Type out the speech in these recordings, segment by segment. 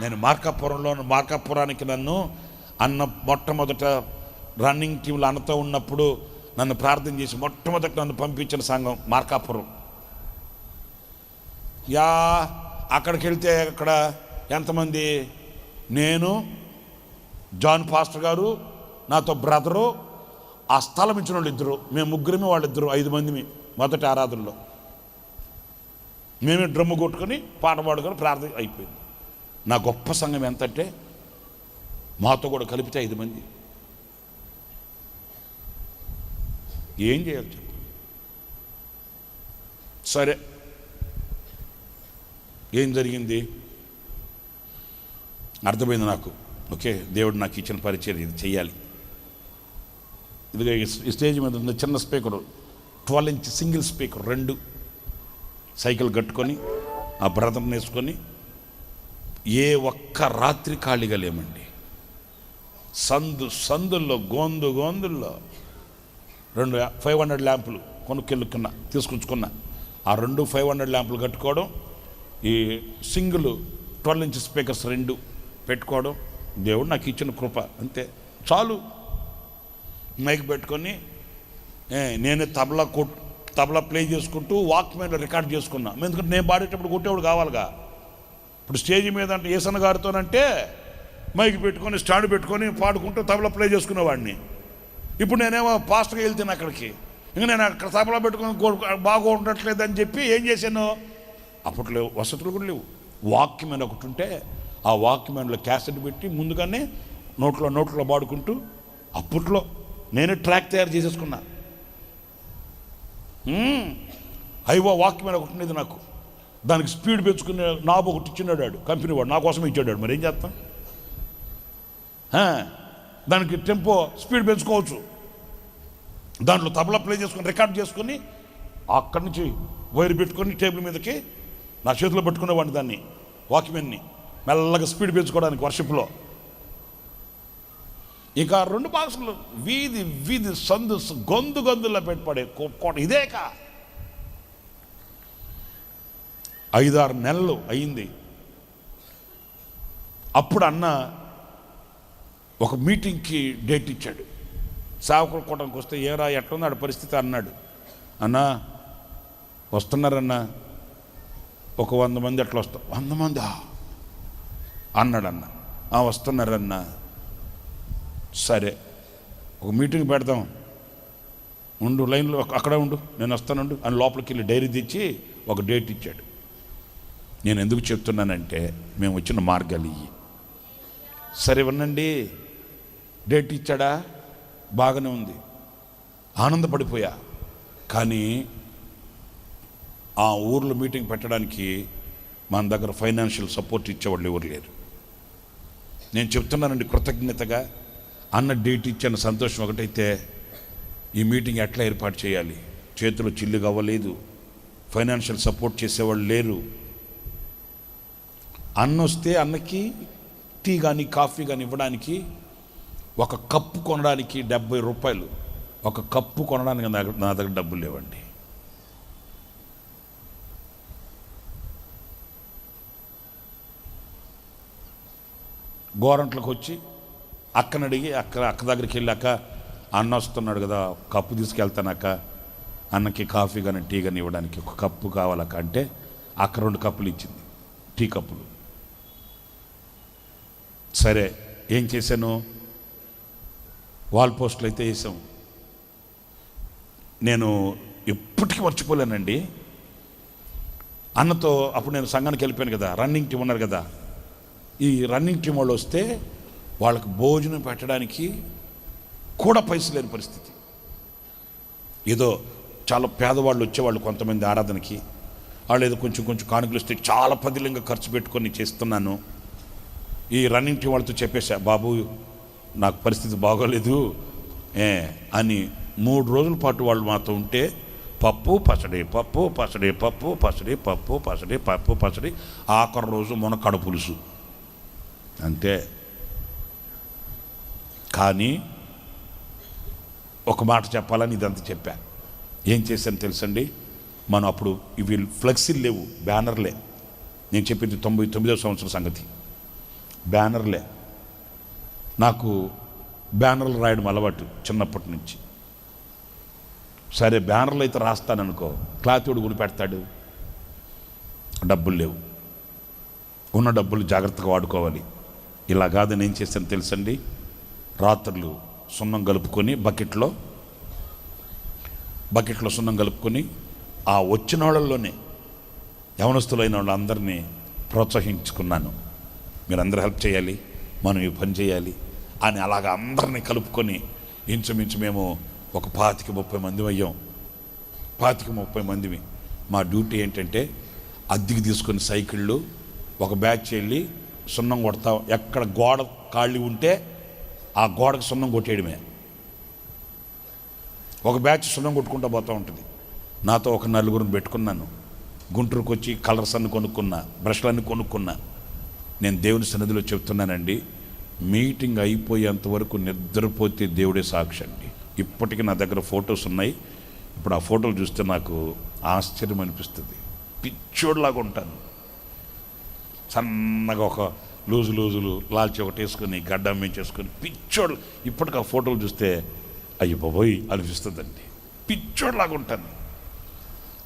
నేను మార్కాపురంలో మార్కాపురానికి నన్ను అన్న మొట్టమొదట రన్నింగ్ టీంలో అన్నతో ఉన్నప్పుడు నన్ను ప్రార్థన చేసి మొట్టమొదట నన్ను పంపించిన సంఘం మార్కాపురం. యా అక్కడికి వెళ్తే అక్కడ ఎంతమంది? నేను జాన్ పాస్టర్ గారు నాతో బ్రదరు ఆ స్థలం ఇచ్చిన వాళ్ళు ఇద్దరు మేము ముగ్గురమే వాళ్ళిద్దరు ఐదు మందిమి మొదటి ఆరాధనలో. మేమే డ్రమ్ము కొట్టుకొని పాట పాడుకొని ప్రార్థన అయిపోయింది. నా గొప్ప సంఘం ఎంతంటే మాతో కూడా కలిపితే ఐదు మంది. ఏం చేయాలి చెప్పు. సరే. ఏం జరిగింది? అర్థమైంది నాకు. ఓకే దేవుడు నాకు ఇచ్చిన పరిచయం ఇది చేయాలి ఇదిగో ఈ స్టేజ్ మీద ఉన్న చిన్న speaker twelve inch single speaker రెండు సైకిల్ కట్టుకొని ఆ బ్రదర్ని వేసుకొని ఏ ఒక్క రాత్రి ఖాళీగా లేమండి. సందు సందుల్లో గోందు గోందుల్లో రెండు ఫైవ్ హండ్రెడ్ ల్యాంపులు కొనుక్కెళ్ళుకున్నా తీసుకొచ్చుకున్నా. ఆ రెండు ఫైవ్ హండ్రెడ్ ల్యాంపులు కట్టుకోవడం ఈ సింగిల్ ట్వెల్వ్ ఇంచ్ స్పీకర్స్ రెండు పెట్టుకోవడం దేవుడు నాకు ఇచ్చిన కృప అంతే. చాలు. మైక్ పెట్టుకొని నేను నేనే తబలా కొట్ తబలా ప్లే చేసుకుంటూ వాక్మెన్లో రికార్డ్ చేసుకున్నా. ఎందుకంటే నేను పాడేటప్పుడు కొట్టేవాడు కావాలిగా. ఇప్పుడు స్టేజ్ మీద అంటే ఈసన్ గారితోనంటే మైక్ పెట్టుకొని స్టాండ్ పెట్టుకొని పాడుకుంటూ తబలా ప్లే చేసుకునేవాడిని. ఇప్పుడు నేనేమో ఫాస్ట్గా వెళ్తాను అక్కడికి. ఇంకా నేను అక్కడ తబలా పెట్టుకొని గో- బాగా ఉండట్లేదు అని చెప్పి ఏం చేశాను? అప్పట్లో వసతులు కూడా లేవు. వాక్యమైన ఒకటి ఉంటే ఆ వాక్యమైన్లో క్యాసెట్ పెట్టి ముందుగానే నోట్లో నోట్లో పాడుకుంటూ అప్పట్లో నేనే ట్రాక్ తయారు చేసేసుకున్నా. అయ్యో వాక్యమైన ఒకటి ఉండేది నాకు. దానికి స్పీడ్ పెంచుకునే నాబు ఒకటి ఇచ్చినాడు కంపెనీ వాడు. నా కోసం ఇచ్చాడు మరి ఏం చేస్తాం? దానికి టెంపో స్పీడ్ పెంచుకోవచ్చు. దాంట్లో తబలా ప్లే చేసుకొని రికార్డ్ చేసుకొని అక్కడి నుంచి వైర్ పెట్టుకొని టేబుల్ మీదకి నా చేతిలో పెట్టుకునేవాడిని దాన్ని వాక్మెన్ని. మెల్లగా స్పీడ్ పెంచుకోవడానికి వర్షిప్లో. ఇక రెండు బాక్సులు వీధి వీధి సందు గొంతు గొంతుల్లో పెట్టుపడే కోట ఇదేకా ఐదారు నెలలు అయింది. అప్పుడు అన్న ఒక మీటింగ్కి డేట్ ఇచ్చాడు. సేవకుల కూటమికి వస్తే ఏరా ఎట్లున్నాడు పరిస్థితి అన్నాడు. అన్నా వస్తున్నారన్నా ఒక వంద మంది ఎట్లా వస్తారు వంద మందా? అన్నాడన్న వస్తున్నారన్నా. సరే ఒక మీటింగ్ పెడదాం. ఉండు లైన్లో అక్కడే ఉండు నేను వస్తానుండు అని లోపలికి వెళ్ళి డైరీ తెచ్చి ఒక డేట్ ఇచ్చాడు. నేను ఎందుకు చెప్తున్నానంటే మేము వచ్చిన మార్గాలు ఇవి సరే వినండి. డేట్ ఇచ్చాడా? బాగానే ఉంది. ఆనందపడిపోయా. కానీ ఆ ఊర్లో మీటింగ్ పెట్టడానికి మన దగ్గర ఫైనాన్షియల్ సపోర్ట్ ఇచ్చేవాళ్ళు ఎవరు లేరు. నేను చెప్తున్నానండి కృతజ్ఞతగా. అన్న డేట్ ఇచ్చిన సంతోషం ఒకటైతే ఈ మీటింగ్ ఎట్లా ఏర్పాటు చేయాలి? చేతులు చిల్లుగా అవ్వలేదు ఫైనాన్షియల్ సపోర్ట్ చేసేవాళ్ళు లేరు. అన్న వస్తే అన్నకి టీ కానీ కాఫీ కానీ ఇవ్వడానికి ఒక కప్పు కొనడానికి డెబ్బై రూపాయలు. ఒక కప్పు కొనడానికి నా దగ్గర- డబ్బులు లేవండి. గోరంట్లకు వచ్చి అక్కని అడిగి అక్క అక్క దగ్గరికి వెళ్ళాక అన్న వస్తున్నాడు కదా కప్పు తీసుకెళ్తానక్క. అన్నకి కాఫీ కానీ టీ కానీ ఇవ్వడానికి ఒక కప్పు కావాలక్క అంటే అక్క రెండు కప్పులు ఇచ్చింది. టీ కప్పులు. సరే ఏం చేశాను? వాల్ పోస్టులు అయితే వేసాం. నేను ఎప్పటికీ మర్చిపోలేనండి. అన్నతో అప్పుడు నేను సంఘానికి వెళ్ళిపోయాను కదా రన్నింగ్ టీం ఉన్నారు కదా. ఈ రన్నింగ్ టీం వాళ్ళు వస్తే వాళ్ళకు భోజనం పెట్టడానికి కూడా పైసలు లేని పరిస్థితి. ఏదో చాలా పేదవాళ్ళు వచ్చేవాళ్ళు కొంతమంది ఆరాధనకి. వాళ్ళు ఏదో కొంచెం కొంచెం కానుకలు ఇస్తే చాలా పదిలంగా ఖర్చు పెట్టుకొని చేస్తున్నాను. ఈ రన్నింగ్ టీం వాళ్ళతో చెప్పేశా బాబు నాకు పరిస్థితి బాగోలేదు ఏ అని మూడు రోజుల పాటు వాళ్ళు మాతో ఉంటే పప్పు పచ్చడి పప్పు పచ్చడి పప్పు పచ్చడి పప్పు పచ్చడి పప్పు పచ్చడి ఆఖరి రోజు మునకడ పులుసు అంతే. కానీ ఒక మాట చెప్పాలని ఇదంతా చెప్పా. ఏం చేశాను తెలుసండి? మనం అప్పుడు ఇవి ఫ్లెక్సీలు లేవు బ్యానర్లే. నేను చెప్పింది తొంభై తొమ్మిదవ సంవత్సరం సంగతి. బ్యానర్లే. నాకు బ్యానర్లు రాయడం అలవాటు చిన్నప్పటి నుంచి. సరే బ్యానర్లు అయితే రాస్తాననుకో క్లాత్ కూడా పెడతాడు. డబ్బులు లేవు. ఉన్న డబ్బులు జాగ్రత్తగా వాడుకోవాలి. ఇలా కాదని ఏం చేస్తాను తెలుసండి? రాత్రులు సున్నం కలుపుకొని బకెట్లో బకెట్లో సున్నం కలుపుకొని ఆ వచ్చిన వాళ్ళల్లోనే యవనస్తులైన వాళ్ళందరినీ ప్రోత్సహించుకున్నాను. మీరందరూ హెల్ప్ చేయాలి మనం ఈ పని చేయాలి అని అలాగ అందరినీ కలుపుకొని ఇంచుమించు మేము ఒక పాతిక ముప్పై మంది అయ్యాం. పాతిక ముప్పై మందిమి. మా డ్యూటీ ఏంటంటే అద్దెకి తీసుకొని సైకిళ్ళు ఒక బ్యాచ్ వెళ్ళి సున్నం కొడతాం. ఎక్కడ గోడ ఖాళీ ఉంటే ఆ గోడకు సున్నం కొట్టేయడమే. ఒక బ్యాచ్ సున్నం కొట్టుకుంటూ పోతూ ఉంటుంది. నాతో ఒక నలుగురిని పెట్టుకున్నాను. గుంటూరుకు వచ్చి కలర్స్ అన్ని కొనుక్కున్నా బ్రష్లన్నీ కొనుక్కున్నా. నేను దేవుని సన్నిధిలో చెప్తున్నానండి మీటింగ్ అయిపోయేంత వరకు నిద్రపోతే దేవుడే సాక్షి అండి. ఇప్పటికీ నా దగ్గర ఫొటోస్ ఉన్నాయి. ఇప్పుడు ఆ ఫోటోలు చూస్తే నాకు ఆశ్చర్యం అనిపిస్తుంది. పిచ్చోడ్లాగా ఉంటాను. సన్నగా ఒక లూజు లూజులు లాల్చి ఒకటి వేసుకొని గడ్డం వేసుకొని పిచ్చోడు ఇప్పటికి ఆ ఫోటోలు చూస్తే అయ్యి బాబోయ్ అనిపిస్తుందండి. పిచ్చోడ్లాగా ఉంటాను.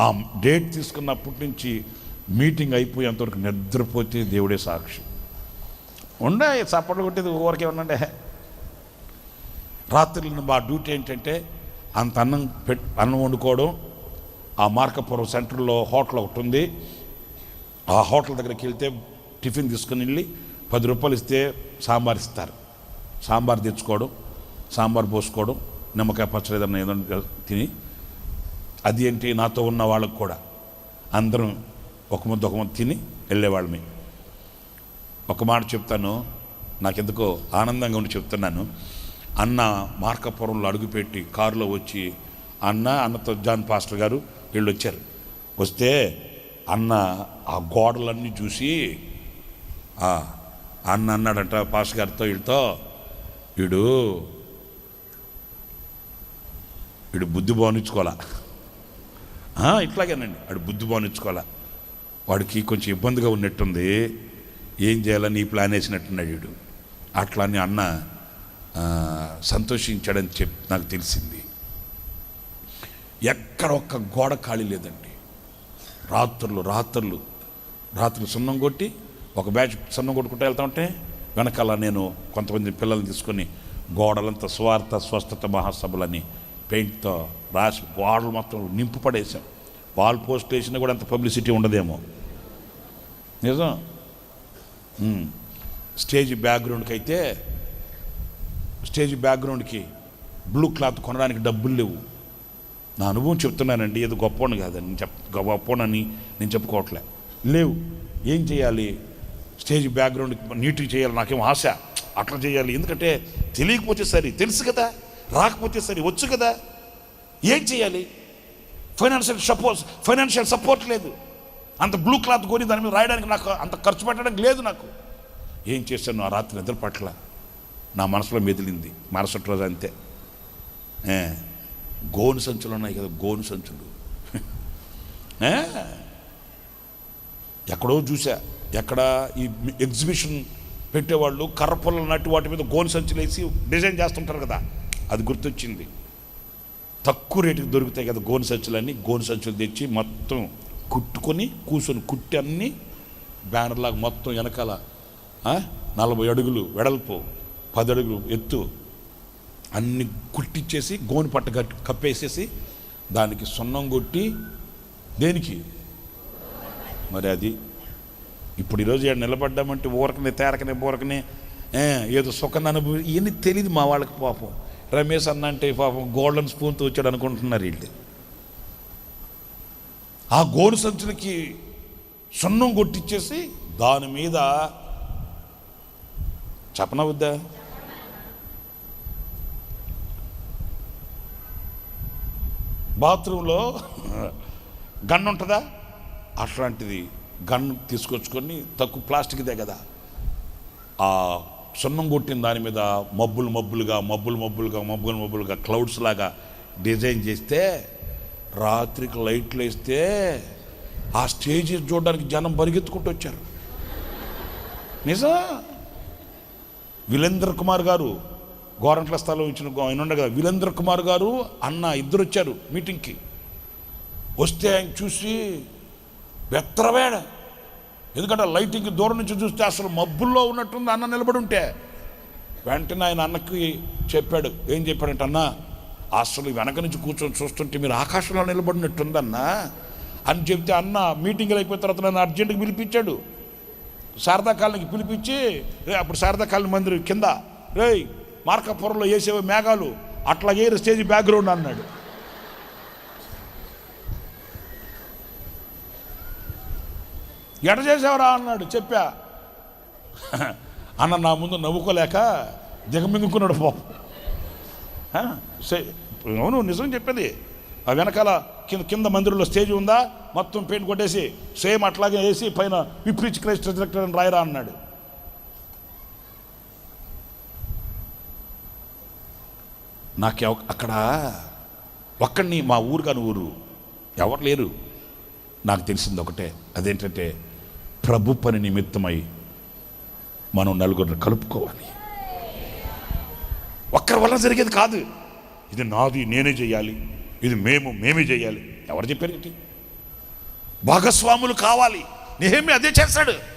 ఆ డేట్ తీసుకున్నప్పటి నుంచి మీటింగ్ అయిపోయేంతవరకు నిద్రపోతే దేవుడే సాక్షి. ఉండే చప్పట్లు కొట్టేది ఊరికే ఉండండి. రాత్రులను మా డ్యూటీ ఏంటంటే అంత అన్నం పెట్ అన్నం వండుకోవడం. ఆ మార్కపురం సెంటర్లో హోటల్ ఒకటి ఉంది. ఆ హోటల్ దగ్గరికి వెళ్తే టిఫిన్ తీసుకుని వెళ్ళి పది రూపాయలు ఇస్తే సాంబార్ ఇస్తారు. సాంబార్ తెచ్చుకోవడం సాంబార్ పోసుకోవడం నిమ్మకాయ పచ్చడి ఏదన్నా ఏదన్నా తిని అది ఏంటి నాతో ఉన్న వాళ్ళకు కూడా. అందరం ఒక ముద్ద ఒక ముద్ద తిని వెళ్ళేవాళ్ళమి. ఒక మాట చెప్తాను నాకెందుకో ఆనందంగా ఉండి చెప్తున్నాను. అన్న మార్కపురంలో అడుగుపెట్టి కారులో వచ్చి అన్న అన్నతో జాన్ పాస్టర్ గారు వీళ్ళు వచ్చారు వస్తే అన్న ఆ గోడలన్నీ చూసి అన్న అన్నాడంట పాస్టర్ గారితో వీళ్ళతో వీడు వీడు బుద్ధి బాగునిచ్చుకోవాలా ఇట్లాగేనండి. వాడు బుద్ధి బాగునిచ్చుకోవాలా వాడికి కొంచెం ఇబ్బందిగా ఉన్నట్టుంది. ఏం చేయాలని ఈ ప్లాన్ వేసినట్టున్నాడు వీడు. అట్లా అని అన్న సంతోషించాడని చెప్ నాకు తెలిసింది. ఎక్కడ ఒక్క గోడ ఖాళీ లేదండి. రాత్రులు రాత్రులు రాత్రులు సున్నం కొట్టి ఒక బ్యాచ్ సున్నం కొట్టుకుంటూ వెళ్తా ఉంటే వెనకాల నేను కొంతమంది పిల్లల్ని తీసుకొని గోడలంతా స్వార్థ స్వస్థత మహాసభలని పెయింట్తో రాసి గోడలు మొత్తం నింపు పడేశాం వాల్ పోస్ట్ వేసినా కూడా అంత పబ్లిసిటీ ఉండదేమో. నిజం? స్టేజ్ బ్యాక్గ్రౌండ్కి అయితే స్టేజ్ బ్యాక్గ్రౌండ్కి బ్లూ క్లాత్ కొనడానికి డబ్బులు లేవు. నా అనుభవం చెప్తున్నానండి ఏదో గొప్పని కాదని. నేను చెప్ గొప్పనని నేను చెప్పుకోవట్లే. లేవు. ఏం చేయాలి? స్టేజ్ బ్యాక్గ్రౌండ్ నీట్గా చేయాలి నాకేం ఆశ? అట్లా చేయాలి. ఎందుకంటే తెలియకపోతే సరే తెలుసు కదా. రాకపోతే సరే వచ్చు కదా. ఏం చేయాలి? ఫైనాన్షియల్ సపోజ్ ఫైనాన్షియల్ సపోర్ట్ లేదు. అంత బ్లూ క్లాత్ కొని దాని మీద రాయడానికి నాకు అంత ఖర్చు పెట్టడానికి లేదు నాకు. ఏం చేశాను? ఆ రాత్రి నిద్ర పట్ల నా మనసులో మెదిలింది. మరుసటి రోజు అంతే గోను సంచులు ఉన్నాయి కదా గోను సంచులు. ఎక్కడో చూసా ఎక్కడ ఈ ఎగ్జిబిషన్ పెట్టేవాళ్ళు కర్ర పొలం నట్టు వాటి మీద గోను సంచులు వేసి డిజైన్ చేస్తుంటారు కదా. అది గుర్తొచ్చింది. తక్కువ రేటుకి దొరుకుతాయి కదా గోను సంచులన్నీ. గోను సంచులు తెచ్చి మొత్తం కుట్టుకొని కూర్చొని కుట్టి అన్నీ బ్యానర్లాగా మొత్తం వెనకాల నలభై అడుగులు వెడల్పు పది అడుగులు ఎత్తు అన్ని కుట్టిచ్చేసి గోను పట్ట కట్టి కప్పేసేసి దానికి సున్నం కొట్టి దేనికి? మరి అది ఇప్పుడు ఈరోజు ఇక్కడ నిలబడ్డామంటే ఊరకనే తేరకనే బూరకనే ఏదో సుఖం అనుభవి ఇవన్నీ తెలియదు మా వాళ్ళకి పాపం. రమేష్ అన్న అంటే పాపం గోల్డెన్ స్పూన్తో వచ్చాడు అనుకుంటున్నారు వీళ్ళు. ఆ గోను సంచులకి సున్నం కొట్టించేసి దాని మీద చెప్పనవద్దా బాత్రూంలో గన్ ఉంటుందా? అట్లాంటిది గన్ తీసుకొచ్చుకొని తక్కువ ప్లాస్టిక్దే కదా. ఆ సున్నం కొట్టిన దాని మీద మబ్బులు మబ్బులుగా మబ్బులు మబ్బులుగా మబ్బులు మబ్బులుగా క్లౌడ్స్ లాగా డిజైన్ చేస్తే రాత్రికి లైట్లు వేస్తే ఆ స్టేజ్ చూడడానికి జనం పరిగెత్తుకుంటూ వచ్చారు. నిజా? వీలేంద్ర కుమార్ గారు గోరంట్ల స్థలం ఇచ్చిన ఆయన ఉండగా వీలేంద్ర కుమార్ గారు అన్న ఇద్దరు వచ్చారు మీటింగ్కి. వస్తే ఆయన చూసి బెత్తరవేడ ఎందుకంటే లైటింగ్ దూరం నుంచి చూస్తే అసలు మబ్బుల్లో ఉన్నట్టుంది అన్న నిలబడి ఉంటే వెంటనే ఆయన అన్నకి చెప్పాడు ఏం చెప్పాడంటే అన్న అసలు వెనక నుంచి కూర్చొని చూస్తుంటే మీరు ఆకాశంలో నిలబడినట్టుందన్నా. అని చెప్తే అన్న మీటింగ్లు అయిపోయిన తర్వాత నన్ను అర్జెంటుగా పిలిపించాడు. శారదా కాలనీకి పిలిపించి రే అప్పుడు శారదా కాలనీ మందిరం కింద రే మార్కాపురంలో వేసేవే మేఘాలు అట్లా స్టేజ్ బ్యాక్గ్రౌండ్ అన్నాడు. ఎట చేసావరా అన్నాడు. చెప్పా. అన్న నా ముందు నవ్వుకోలేక దిగమిందుకున్నాడు పాపం. సే- అవును నిజం చెప్పేది. ఆ వెనకాల కింద కింద మందిరంలో స్టేజ్ ఉందా? మొత్తం పెయింట్ కొట్టేసి సేమ్ అట్లాగే వేసి పైన విప్రిచ్ క్రైస్ట్ రిజెక్టెడ్ అని రాయరా అన్నాడు. నాకు ఎవ- అక్కడ ఒక్కడిని మా ఊరు కాని ఊరు ఎవరు లేరు? నాకు తెలిసింది ఒకటే. అదేంటంటే ప్రభు పని నిమిత్తమై మనం నలుగురిని కలుపుకోవాలి. ఒక్కరి వల్ల జరిగేది కాదు. ఇది నాది నేనే చేయాలి. ఇది మేము మేమే చేయాలి. ఎవరు చెప్పారు ఏంటి? భాగస్వాములు కావాలి. నేమి అదే చేస్తాడు.